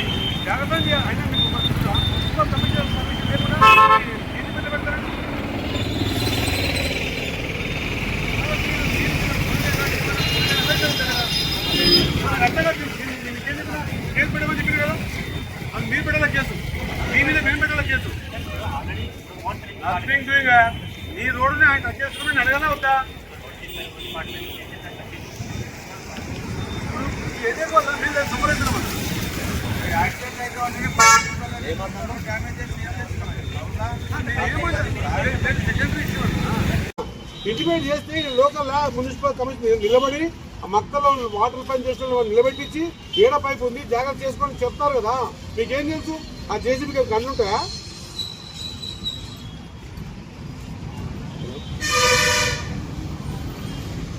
మరి జగదండి అయినా మీకు మున్సిపల్ కమిషన్ కమిషన్ లేకుండా దీని మీద పెడతారండి కేసు పెట్టమని చెప్పింది కదా అది మీరు పెట్టాల కేసు మీ మీద మేము పెట్టాల కేసు డూయింగ్ నీ రోడ్డుని ఆయన టచ్ చేసుకోమని అడగనా వద్దా ఇంటిమేట్ చేస్తే లోకల్ మున్సిపల్ కమిషన్ నిలబడి ఆ మక్కలో వాటర్ పని చేసిన వాళ్ళు నిలబెట్టించి ఏడ పైపు ఉంది జాగ్రత్త చేసుకొని చెప్తారు కదా. మీకేం తెలుసు? ఆ జేసీబీకి గన్ను ఉంటాయా?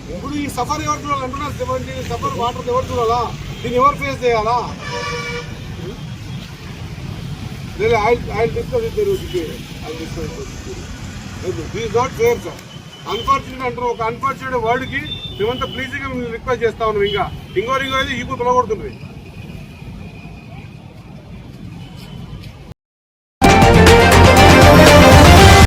ఇప్పుడు ఈ సఫర్ ఎవరు చూడాలి అంటున్నారు సెవెంటీ సఫర్ వాటర్ ఎవరు చూడాలా? దీన్ని ఎవరు ఫేస్ చేయాలా? లేదు ఆయిల్ ఆయిల్ డిస్కస్ ఇద్దరు oil discuss this not fair sir unfortunate అంటారు. ఒక అన్ఫార్చునేట్ వర్డ్కి మేమంతా ప్లీజింగ్ రిక్వెస్ట్ చేస్తా ఉన్నాం ఇంకా. ఇంకో ఇంకో అయితే ఈ తొలగొడుతుంది